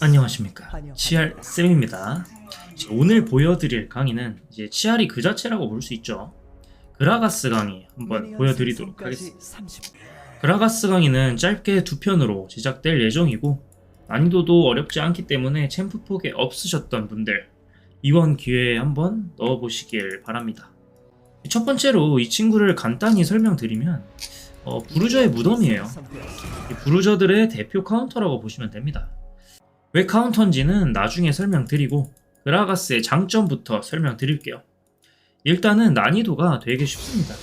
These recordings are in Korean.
안녕하십니까. 치알 쌤입니다. 오늘 보여드릴 강의는 이제 치알이 그 자체라고 볼 수 있죠. 그라가스 강의 한번 보여드리도록 하겠습니다. 30... 그라가스 강의는 짧게 두 편으로 제작될 예정이고 난이도도 어렵지 않기 때문에 챔프 폭에 없으셨던 분들 이번 기회에 한번 넣어보시길 바랍니다. 첫 번째로 이 친구를 간단히 설명드리면 어, 부르저의 무덤이에요. 이 부르저들의 대표 카운터라고 보시면 됩니다. 왜 카운터인지는 나중에 설명드리고 그라가스의 장점부터 설명드릴게요. 일단은 난이도가 되게 쉽습니다.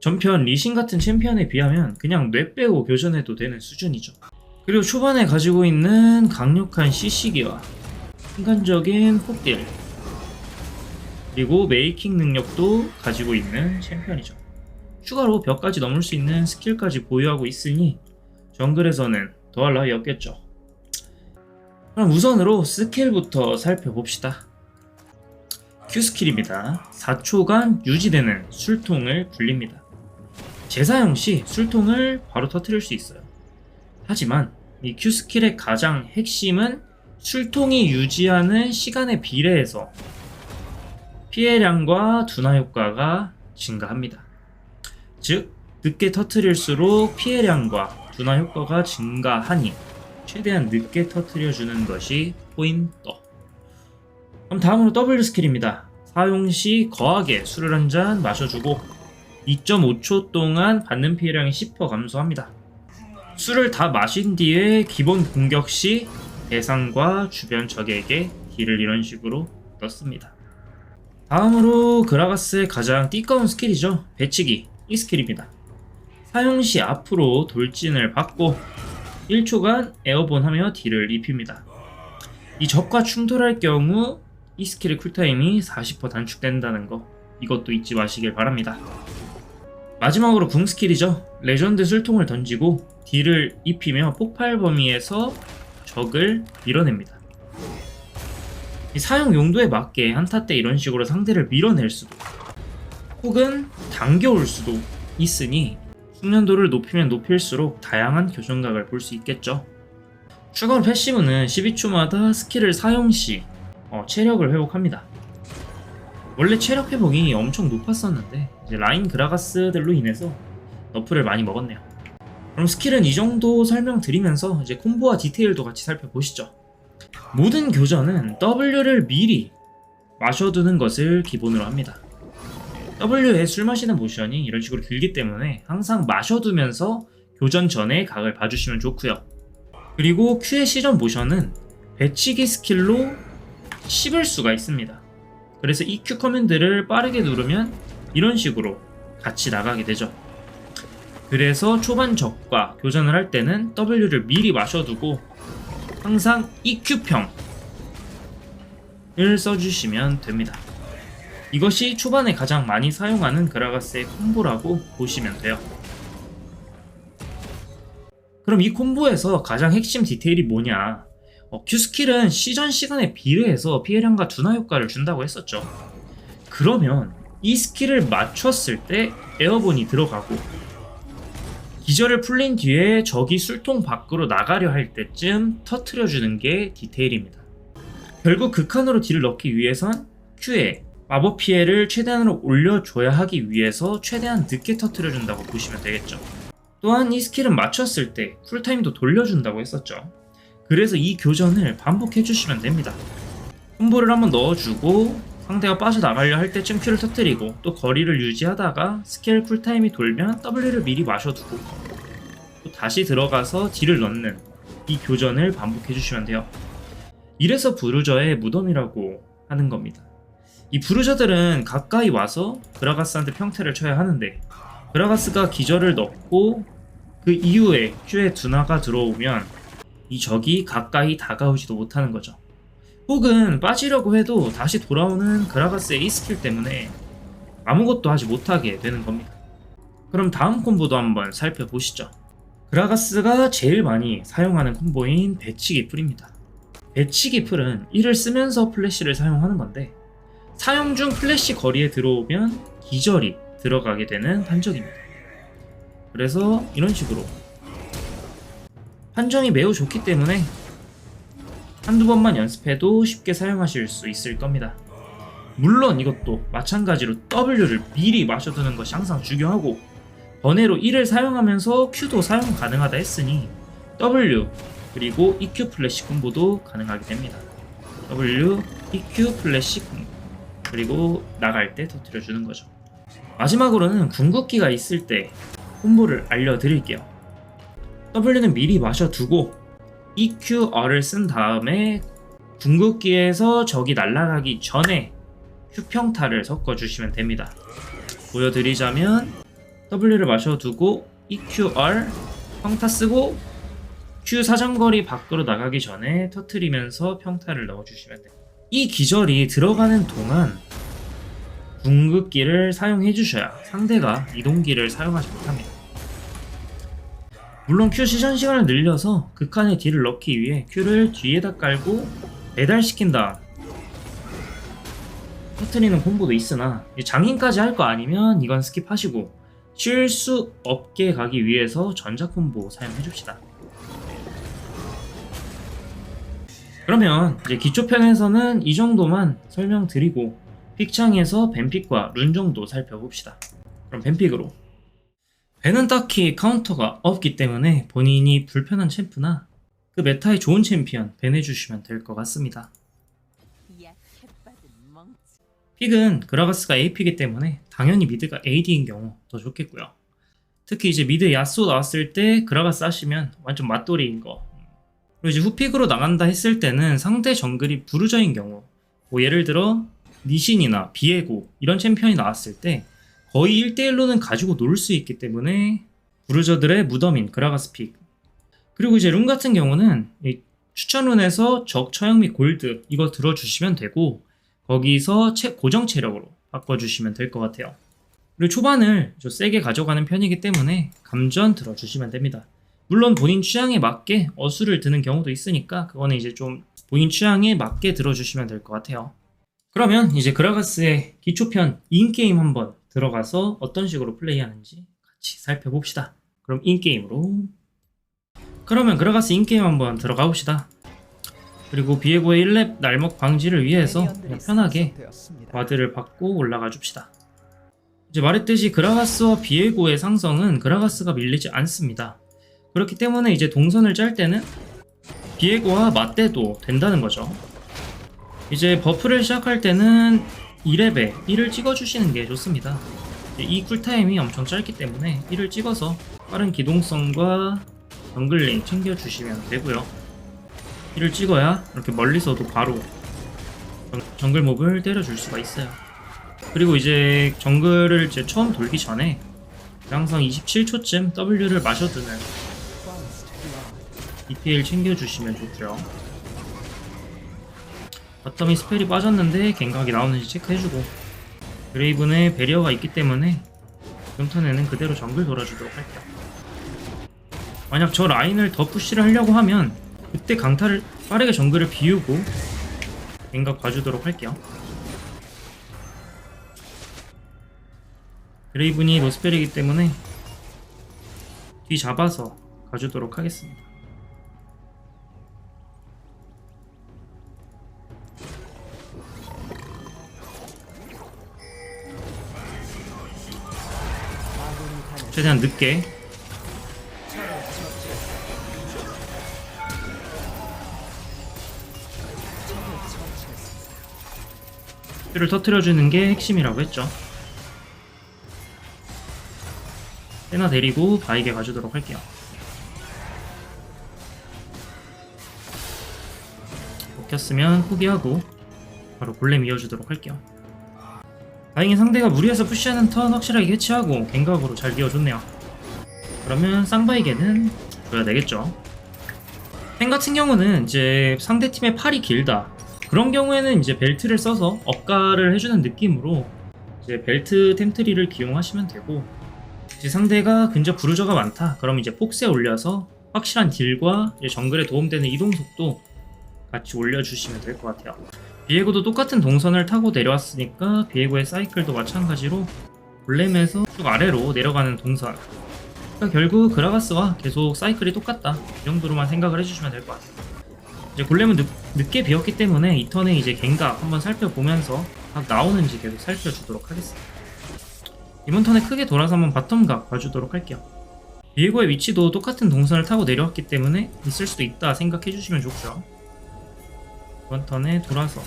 전편 리신 같은 챔피언에 비하면 그냥 뇌 빼고 교전해도 되는 수준이죠. 그리고 초반에 가지고 있는 강력한 CC기와 순간적인 폭딜 그리고 메이킹 능력도 가지고 있는 챔피언이죠. 추가로 벽까지 넘을 수 있는 스킬까지 보유하고 있으니 정글에서는 더할 나위 없겠죠. 그럼 우선으로 스킬부터 살펴봅시다. Q 스킬입니다. 4초간 유지되는 술통을 굴립니다. 재사용 시 술통을 바로 터트릴 수 있어요. 하지만 이 Q 스킬의 가장 핵심은 술통이 유지하는 시간에 비례해서 피해량과 둔화 효과가 증가합니다. 즉, 늦게 터트릴수록 피해량과 둔화 효과가 증가하니 최대한 늦게 터트려주는 것이 포인트. 그럼 다음으로 W 스킬입니다. 사용 시 거하게 술을 한 잔 마셔주고 2.5초 동안 받는 피해량이 10% 감소합니다. 술을 다 마신 뒤에 기본 공격 시 대상과 주변 적에게 딜을 이런 식으로 넣습니다. 다음으로 그라가스의 가장 띠꺼운 스킬이죠. 배치기 이 스킬입니다. 사용 시 앞으로 돌진을 받고 1초간 에어본하며 딜을 입힙니다. 이 적과 충돌할 경우 이 스킬의 쿨타임이 40% 단축된다는 거 이것도 잊지 마시길 바랍니다. 마지막으로 궁 스킬이죠. 레전드 술통을 던지고 딜을 입히며 폭발 범위에서 적을 밀어냅니다. 이 사용 용도에 맞게 한타 때 이런 식으로 상대를 밀어낼 수도 혹은 당겨올 수도 있으니 숙련도를 높이면 높일수록 다양한 교정각을 볼 수 있겠죠. 추가로 패시브는 12초마다 스킬을 사용 시 어, 체력을 회복합니다. 원래 체력 회복이 엄청 높았었는데 라인 그라가스들로 인해서 너프를 많이 먹었네요. 그럼 스킬은 이 정도 설명드리면서 이제 콤보와 디테일도 같이 살펴보시죠. 모든 교전은 W를 미리 마셔두는 것을 기본으로 합니다. W에 술 마시는 모션이 이런 식으로 길기 때문에 항상 마셔두면서 교전 전에 각을 봐주시면 좋고요. 그리고 Q의 시전 모션은 배치기 스킬로 씹을 수가 있습니다. 그래서 이 Q 커맨드를 빠르게 누르면 이런 식으로 같이 나가게 되죠. 그래서 초반 적과 교전을 할 때는 W를 미리 마셔두고 항상 EQ평을 써주시면 됩니다. 이것이 초반에 가장 많이 사용하는 그라가스의 콤보라고 보시면 돼요. 그럼 이 콤보에서 가장 핵심 디테일이 뭐냐? 어, Q 스킬은 시전 시간에 비례해서 피해량과 둔화 효과를 준다고 했었죠. 그러면 이 스킬을 맞췄을 때 에어본이 들어가고 기절을 풀린 뒤에 적이 술통 밖으로 나가려 할 때쯤 터트려주는 게 디테일입니다. 결국 극한으로 딜을 넣기 위해선 Q에 마법 피해를 최대한으로 올려줘야 하기 위해서 최대한 늦게 터트려준다고 보시면 되겠죠. 또한 이 스킬은 맞췄을 때 쿨타임도 돌려준다고 했었죠. 그래서 이 교전을 반복해주시면 됩니다. 콤보를 한번 넣어주고 상대가 빠져나가려 할 때쯤 Q를 터뜨리고 또 거리를 유지하다가 스킬 쿨타임이 돌면 W를 미리 마셔두고 또 다시 들어가서 딜을 넣는 이 교전을 반복해주시면 돼요. 이래서 부르저의 무덤이라고 하는 겁니다. 이 부르저들은 가까이 와서 그라가스한테 평태를 쳐야 하는데 그라가스가 기절을 넣고 그 이후에 Q의 둔화가 들어오면 이 적이 가까이 다가오지도 못하는 거죠. 혹은 빠지려고 해도 다시 돌아오는 그라가스의 이 스킬 때문에 아무것도 하지 못하게 되는 겁니다. 그럼 다음 콤보도 한번 살펴보시죠. 그라가스가 제일 많이 사용하는 콤보인 배치기 풀입니다. 배치기 풀은 이를 쓰면서 플래시를 사용하는 건데 사용 중 플래시 거리에 들어오면 기절이 들어가게 되는 한정입니다. 그래서 이런 식으로 판정이 매우 좋기 때문에 한두 번만 연습해도 쉽게 사용하실 수 있을 겁니다. 물론 이것도 마찬가지로 W를 미리 마셔두는 것이 항상 중요하고 번외로 1을 사용하면서 Q도 사용 가능하다 했으니 W 그리고 EQ 플래시 콤보도 가능하게 됩니다. W, EQ 플래시 콤보 그리고 나갈 때 터뜨려 주는 거죠. 마지막으로는 궁극기가 있을 때 콤보를 알려드릴게요. W는 미리 마셔두고 EQR을 쓴 다음에 궁극기에서 적이 날아가기 전에 Q평타를 섞어주시면 됩니다. 보여드리자면 W를 마셔두고 EQR 평타 쓰고 Q 사정거리 밖으로 나가기 전에 터트리면서 평타를 넣어주시면 돼요. 이 기절이 들어가는 동안 궁극기를 사용해 주셔야 상대가 이동기를 사용하지 못합니다. 물론 Q 시전 시간을 늘려서 극한의 딜을 넣기 위해 Q를 뒤에다 깔고 배달시킨 다음 터트리는 콤보도 있으나 장인까지 할 거 아니면 이건 스킵하시고 쉴 수 없게 가기 위해서 전자 콤보 사용해 줍시다. 그러면 이제 기초편에서는 이 정도만 설명드리고 픽창에서 뱀픽과 룬 정도 살펴봅시다. 그럼 뱀픽으로 벤은 딱히 카운터가 없기 때문에 본인이 불편한 챔프나 그 메타에 좋은 챔피언 벤 해주시면 될 것 같습니다. 픽은 그라가스가 AP이기 때문에 당연히 미드가 AD인 경우 더 좋겠고요. 특히 이제 미드 야쏘 나왔을 때 그라가스 하시면 완전 맛돌이인 거. 그리고 이제 후픽으로 나간다 했을 때는 상대 정글이 부르저인 경우 뭐 예를 들어 니신이나 비에고 이런 챔피언이 나왔을 때 거의 1대1로는 가지고 놀 수 있기 때문에 부르저들의 무덤인 그라가스 픽 그리고 이제 룬 같은 경우는 이 추천룬에서 적 처형 및 골드 이거 들어주시면 되고 거기서 체- 고정 체력으로 바꿔주시면 될 것 같아요. 그리고 초반을 좀 세게 가져가는 편이기 때문에 감전 들어주시면 됩니다. 물론 본인 취향에 맞게 어수를 드는 경우도 있으니까 그거는 이제 좀 본인 취향에 맞게 들어주시면 될 것 같아요. 그러면 이제 그라가스의 기초편 인게임 한번 들어가서 어떤 식으로 플레이하는지 같이 살펴봅시다. 그럼 인게임으로 그러면 그라가스 인게임 한번 들어가 봅시다. 그리고 비에고의 1렙 날먹 방지를 위해서 그냥 편하게 와드를 받고 올라가 줍시다. 이제 말했듯이 그라가스와 비에고의 상성은 그라가스가 밀리지 않습니다. 그렇기 때문에 이제 동선을 짤 때는 비에고와 맞대도 된다는 거죠. 이제 버프를 시작할 때는 2렙에 1을 찍어주시는 게 좋습니다. 이 쿨타임이 엄청 짧기 때문에 1을 찍어서 빠른 기동성과 정글링 챙겨주시면 되고요. 1을 찍어야 이렇게 멀리서도 바로 정- 정글 몹을 때려줄 수가 있어요. 그리고 이제 정글을 이제 처음 돌기 전에 항상 27초쯤 W를 마셔두는 EPL 챙겨주시면 좋고요. 바텀이 스펠이 빠졌는데 갱각이 나오는지 체크해주고 그레이븐의 배리어가 있기 때문에 이번 턴에는 그대로 정글 돌아주도록 할게요. 만약 저 라인을 더 푸시를 하려고 하면 그때 강타를 빠르게 정글을 비우고 갱각 봐주도록 할게요. 그레이븐이 노스펠이기 때문에 뒤 잡아서 가주도록 하겠습니다. 최대한 늦게 를 터트려주는 게 핵심이라고 했죠. 세나 데리고 바이게 가주도록 할게요. 먹혔으면 포기하고 바로 골렘 이어주도록 할게요. 다행히 상대가 무리해서 푸시하는 턴 확실하게 해치하고 갱각으로 잘 이어줬네요. 그러면 쌍바이게는 줘야 되겠죠. 팬 같은 경우는 이제 상대 팀의 팔이 길다. 그런 경우에는 이제 벨트를 써서 업가를 해주는 느낌으로 이제 벨트 템트리를 기용하시면 되고 이제 상대가 근접 부르저가 많다. 그럼 이제 폭스에 올려서 확실한 딜과 정글에 도움되는 이동 속도 같이 올려주시면 될 것 같아요. 비에고도 똑같은 동선을 타고 내려왔으니까 비에고의 사이클도 마찬가지로 볼렘에서 쭉 아래로 내려가는 동선. 그러니까 결국 그라가스와 계속 사이클이 똑같다. 이 정도로만 생각을 해주시면 될 것 같아요. 이제 골렘은 늦, 늦게 비었기 때문에 이 턴에 이제 갱각 한번 살펴보면서 각 나오는지 계속 살펴주도록 하겠습니다. 이번 턴에 크게 돌아서 한번 바텀각 봐주도록 할게요. 비에고의 위치도 똑같은 동선을 타고 내려왔기 때문에 있을 수도 있다 생각해 주시면 좋고요. 이번 턴에 돌아서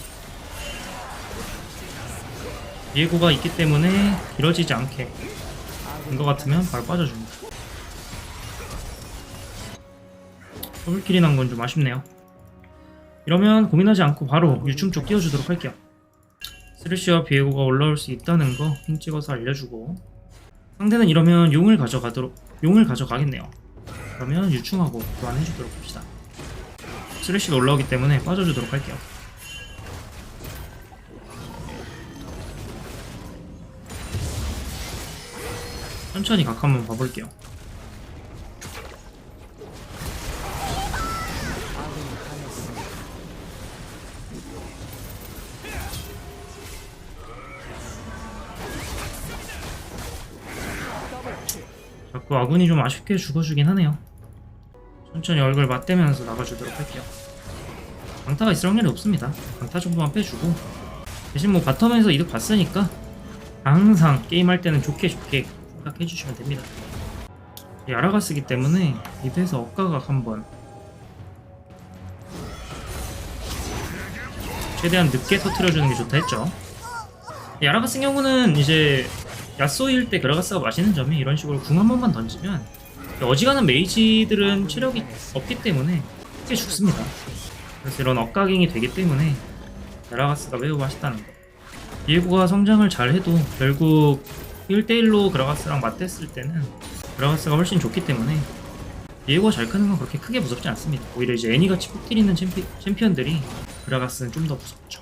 비에고가 있기 때문에 길어지지 않게 된 것 같으면 바로 빠져줍니다. 더블킬이 난 건 좀 아쉽네요. 이러면 고민하지 않고 바로 유충 쪽 띄워주도록 할게요. 스레시와 비에고가 올라올 수 있다는 거 핑 찍어서 알려주고 상대는 이러면 용을 가져가도록 용을 가져가겠네요. 그러면 유충하고 교환해주도록 합시다. 스레시가 올라오기 때문에 빠져주도록 할게요. 천천히 각 한번 봐볼게요. 자꾸 아군이 좀 아쉽게 죽어주긴 하네요. 천천히 얼굴 맞대면서 나가주도록 할게요. 강타가 있을 확률이 없습니다. 강타 정도만 빼주고 대신 뭐 바텀에서 이득 봤으니까 항상 게임할 때는 좋게 좋게 생각해주시면 됩니다. 야라가 쓰기 때문에 미드에서 억가각 한번 최대한 늦게 터트려주는 게 좋다 했죠. 야라 같은 경우는 이제 야쏘일 때 그라가스가 맛있는 점이 이런 식으로 궁 한 번만 던지면 어지간한 메이지들은 체력이 없기 때문에 크게 죽습니다. 그래서 이런 억가갱이 되기 때문에 그라가스가 매우 맛있다는 거. 디에고가 성장을 잘 해도 결국 1대1로 그라가스랑 맞댔을 때는 그라가스가 훨씬 좋기 때문에 디에고가 잘 크는 건 그렇게 크게 무섭지 않습니다. 오히려 이제 애니같이 폭 때리는 챔피, 챔피언들이 그라가스는 좀 더 무섭죠.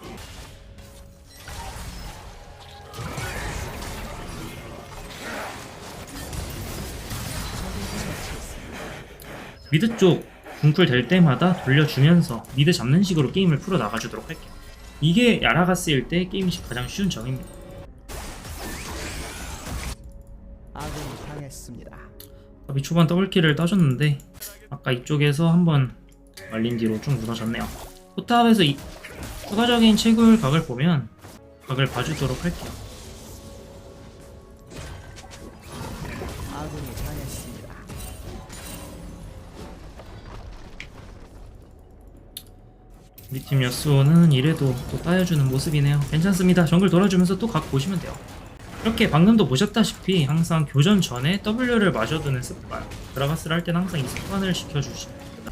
미드 쪽 궁풀 될 때마다 돌려주면서 미드 잡는 식으로 게임을 풀어 나가주도록 할게요. 이게 야라가스일 때 게임이 가장 쉬운 점입니다. 아군이 당했습니다. 이 초반 더블킬을 따줬는데 아까 이쪽에서 한번 말린 뒤로 좀 무너졌네요. 포탑에서 이 추가적인 채굴 각을 보면 각을 봐주도록 할게요. 우리 팀 여수는 이래도 또 따여주는 모습이네요. 괜찮습니다. 정글 돌아주면서 또 각 보시면 돼요. 이렇게 방금도 보셨다시피 항상 교전 전에 W를 마셔두는 습관 드라가스를 할 때는 항상 이 습관을 시켜주시면 됩니다.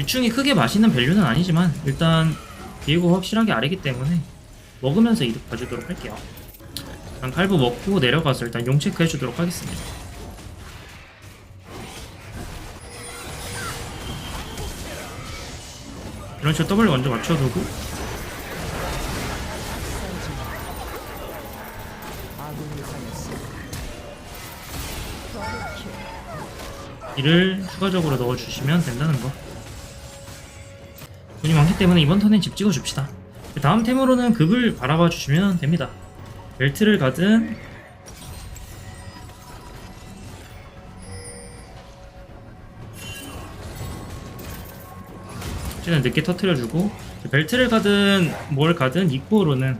유충이 크게 마시는 밸류는 아니지만 일단 비에고 확실하게 아래기 때문에 먹으면서 이득 봐주도록 할게요. 일단 칼부 먹고 내려가서 일단 용 체크 해주도록 하겠습니다. 이런 식으로 W 먼저 맞춰두고. 이를 추가적으로 넣어주시면 된다는 거. 돈이 많기 때문에 이번 턴엔 집 찍어줍시다. 다음 템으로는 급을 바라봐 주시면 됩니다. 벨트를 가든 최대한 늦게 터트려주고 벨트를 가든 뭘 가든 이코어로는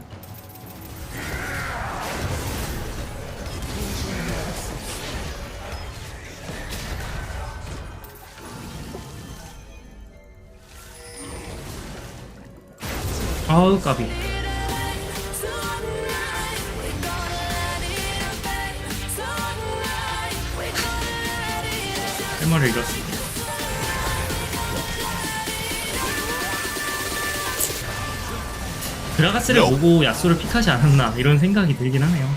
아우 까비. 할 말을 잃었습 니다 그라가스를 보고 야쏘를 픽하지 않았나 이런 생각이 들긴 하네요.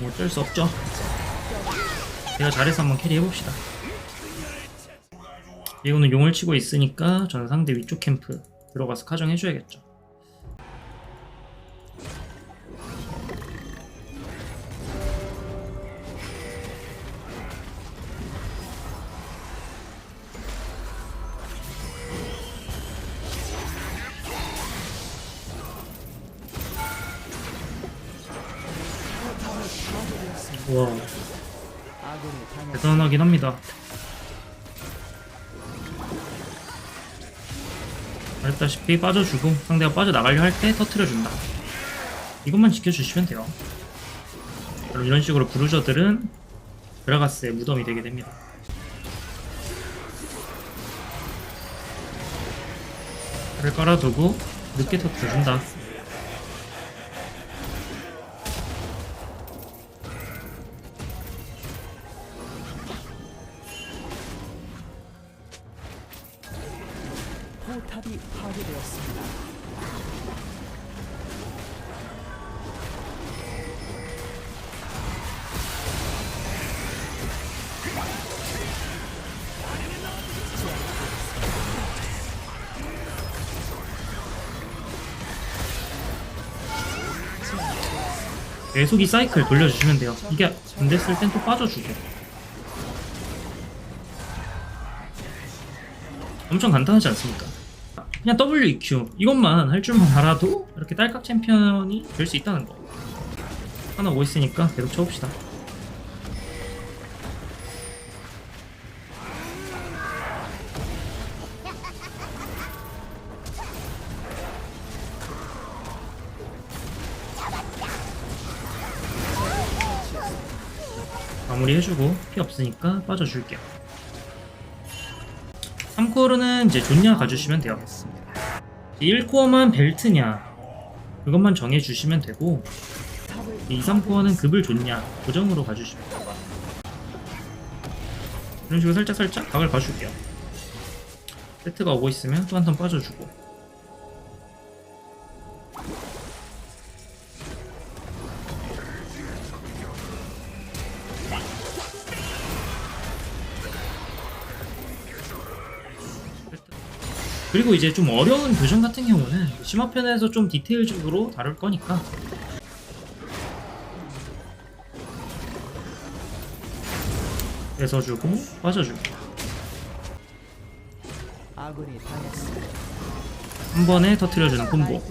뭐 어쩔 수 없죠. 제가 잘해서 한번 캐리 해봅시다. 이거는 용을 치고 있으니까 저는 상대 위쪽 캠프 들어가서 카정해줘야겠죠 대단하긴 합니다 말했다시피 빠져주고 상대가 빠져나가려 할 때 터트려준다. 이것만 지켜주시면 돼요. 이런 식으로 브루저들은 그라가스의 무덤이 되게 됩니다. 를 깔아두고 늦게 터트려준다. 계속 이 사이클 돌려주시면 돼요. 이게 안 됐을 땐 또 빠져주고. 엄청 간단하지 않습니까? 그냥 WEQ 이것만 할 줄만 알아도 이렇게 딸깍 챔피언이 될 수 있다는 거. 하나 오고 있으니까 계속 쳐봅시다. 마무리 해주고 피 없으니까 빠져줄게요. 3코어로는 이제 존냐 가주시면 돼요. 파괴했습니다. 1코어만 벨트냐 그것만 정해주시면 되고 탑을 2, 3코어는 급을 줬냐 고정으로 가주시면 돼요. 이런 식으로 살짝 살짝 각을 봐줄게요. 세트가 오고 있으면 또 한 턴 빠져주고 그리고 이제 좀 어려운 교정 같은 경우는 심화편에서 좀 디테일적으로 다룰 거니까. 뺏어주고 빠져주고. 한 번에 터트려주는 콤보.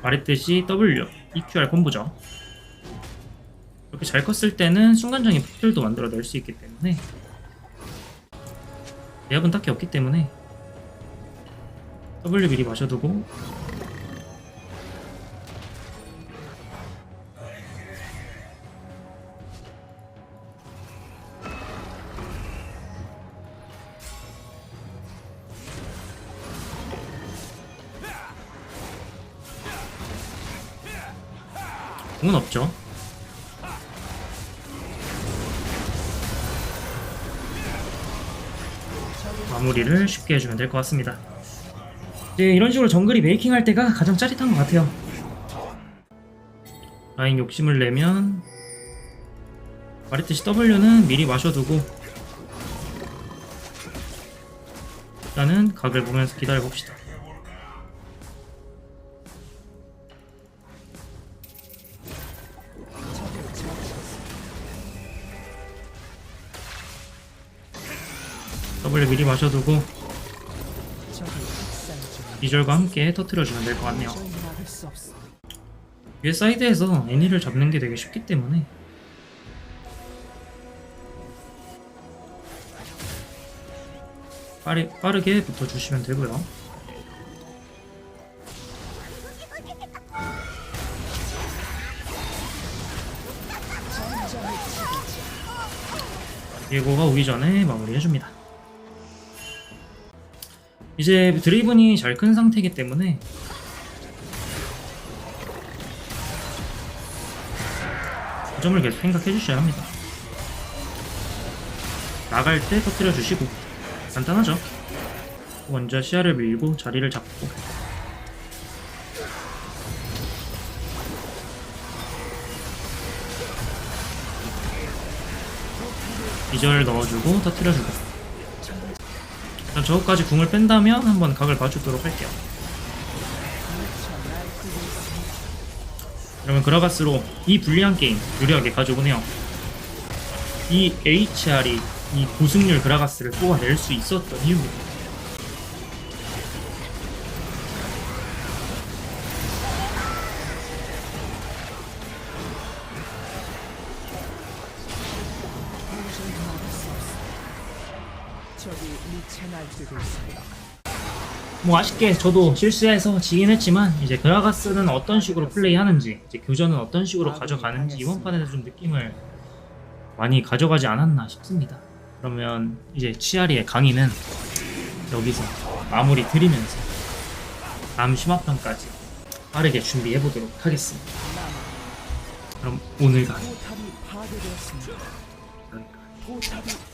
말했듯이 W, EQR 콤보죠. 이렇게 잘 컸을 때는 순간적인 폭들도 만들어낼 수 있기 때문에. 예압은 딱히 없기 때문에 W 미리 마셔두고. 공은 없죠. 마무리를 쉽게 해주면 될 것 같습니다 이제 이런 식으로 정글이 메이킹 할 때가 가장 짜릿한 것 같아요 라인 욕심을 내면 말했듯이 W는 미리 마셔두고 일단은 각을 보면서 기다려봅시다. W 미리 마셔두고 비주얼과 함께 터트려주면 될 것 같네요. 위에 사이드에서 애니를 잡는 게 되게 쉽기 때문에. 빠르, 빠르게 붙어주시면 되고요. 예고가 오기 전에 마무리해줍니다 이제 드레이븐이 잘 큰 상태이기 때문에 그 점을 계속 생각해 주셔야 합니다. 나갈 때 터뜨려 주시고 간단하죠. 먼저 시야를 밀고 자리를 잡고 기절 넣어주고 터뜨려주고 일단 저거까지 궁을 뺀다면 한번 각을 봐주도록 할게요. 그러면 그라가스로 이 불리한 게임 유리하게 가져오네요. 이 HR이 이 고승률 그라가스를 뽑아낼 수 있었던 이유입니다. 뭐 아쉽게 저도 실수해서 지긴 했지만 이제 그라가스는 어떤 식으로 플레이하는지 이제 교전은 어떤 식으로 가져가는지 이번 판에서 좀 느낌을 많이 가져가지 않았나 싶습니다. 그러면 이제 치아리의 강의는 여기서 마무리 드리면서 다음 심화편까지 빠르게 준비해 보도록 하겠습니다. 그럼 오늘 강의. 여기까지.